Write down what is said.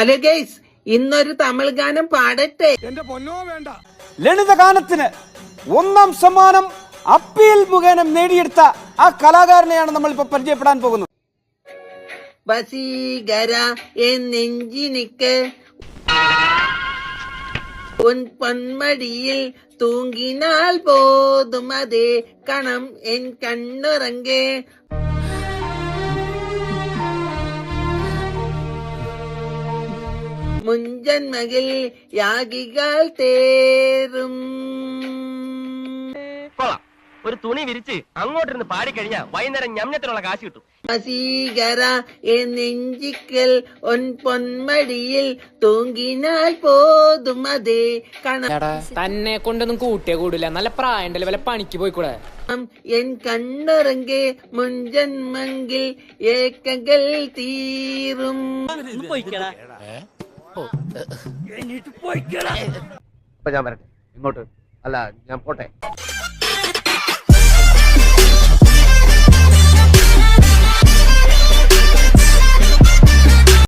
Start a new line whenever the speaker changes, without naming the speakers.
Hello guys ഇന്നൊരു തമിഴ് ഗാനം പാടട്ടെ.
എന്റെ പൊന്നോ വേണ്ട. ലളിത ഗാനത്തിന് ഒന്നാം സമ്മാനം അപ്പീൽ മുഖേന നേടിയെടുത്ത ആ കലാകാരനെയാണ് നമ്മൾ ഇപ്പൊ പരിചയപ്പെടാൻ പോകുന്നത്.
വസീകര എ നെഞ്ചിനിക്ക് ഉൻ പൊന്മടിയിൽ തൂങ്ങിനാൽ പോതും അതേ കണം എൻ കണ്ണുറങ്ങേ മുൻജന്മകിൽ യാഗികൾ തേറും.
ഒരു തുണി വിരിച്ച് അങ്ങോട്ടിരുന്ന് പാടിക്കഴിഞ്ഞാൽ വൈകുന്നേരം ഞമ്മത്തിനുള്ള കാശ് കിട്ടും.
വസീകര നെഞ്ചിക്കൽ ഒൻ പൊന്മടിയിൽ തൂങ്ങിനാൽ പോതും അതേ
തന്നെ കൊണ്ടൊന്നും കൂട്ടിയേ കൂടില്ല നല്ല പ്രായണ്ടല്ലേ വല്ല പണിക്ക് പോയിക്കൂടെ?
എൻ കണ്ണുറങ്ങെ മുൻജന്മങ്കിൽ ഏക്കകൾ തീരും.
ഇപ്പൊ ഞാൻ വരട്ടെ. ഇങ്ങോട്ട്. അല്ല ഞാൻ പോട്ടെ.